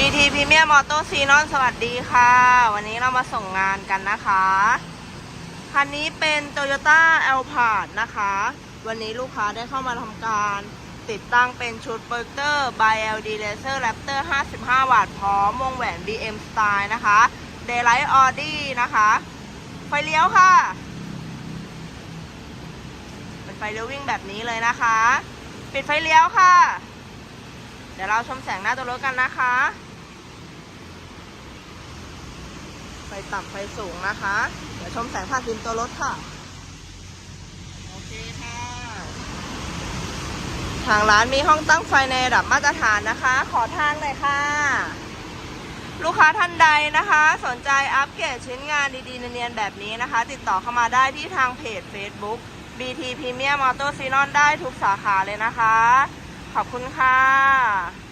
BT Premium Auto c n o n สวัสดีค่ะ วันนี้เรามาส่งงานกันนะคะ คันนี้เป็น Toyota a l p a r d นะคะ วันนี้ลูกค้าได้เข้ามาทำการติดตั้งเป็นชุด p o r t e r by LD Laser Raptor 55 วัตต์พร้อมวงแหวน BM Style นะคะ Daylight Audi นะคะ ไฟเลี้ยวค่ะ เป็นไฟเลี้ยววิ่งแบบนี้เลยนะคะ ปิดไฟเลี้ยวค่ะ เดี๋ยวเราชมแสงหน้าตัวรถกันนะคะ ไฟ ต่ำไฟสูงนะคะ เดี๋ยวชมแสงผ่านฟิมตัวรถค่ะ โอเคค่ะ ทางร้านมีห้องตั้งไฟในระดับมาตรฐานนะคะ ขอทางหน่อยค่ะ ลูกค้าท่านใดนะคะ สนใจอัปเกรดชิ้นงานดีๆเนียนๆแบบนี้นะคะ ติดต่อเข้ามาได้ที่ทางเพจ Facebook BT Premium Auto c e n o n ได้ทุกสาขาเลยนะคะ ขอบคุณค่ะ